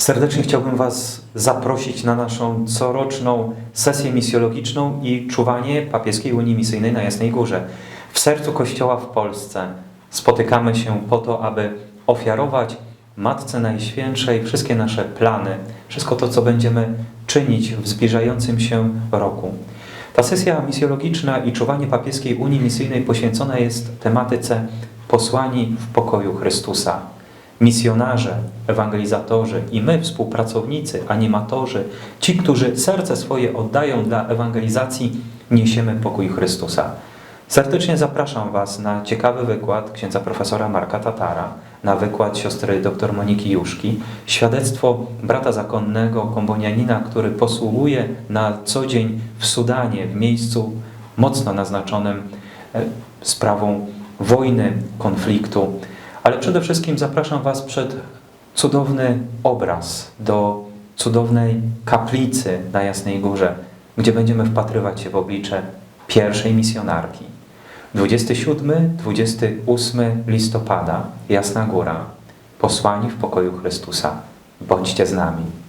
Serdecznie chciałbym Was zaprosić na naszą coroczną sesję misjologiczną i czuwanie papieskiej Unii Misyjnej na Jasnej Górze. W sercu Kościoła w Polsce spotykamy się po to, aby ofiarować Matce Najświętszej wszystkie nasze plany, wszystko to, co będziemy czynić w zbliżającym się roku. Ta sesja misjologiczna i czuwanie papieskiej Unii Misyjnej poświęcona jest tematyce posłani w pokoju Chrystusa. Misjonarze, ewangelizatorzy i my, współpracownicy, animatorzy, ci, którzy serce swoje oddają dla ewangelizacji, niesiemy pokój Chrystusa. Serdecznie zapraszam Was na ciekawy wykład księdza profesora Marka Tatara, na wykład siostry dr Moniki Juszki, świadectwo brata zakonnego, kombonianina, który posługuje na co dzień w Sudanie, w miejscu mocno naznaczonym e, sprawą wojny, konfliktu. Ale przede wszystkim zapraszam Was przed cudowny obraz do cudownej kaplicy na Jasnej Górze, gdzie będziemy wpatrywać się w oblicze pierwszej misjonarki. 27-28 listopada, Jasna Góra, posłani w pokoju Chrystusa. Bądźcie z nami.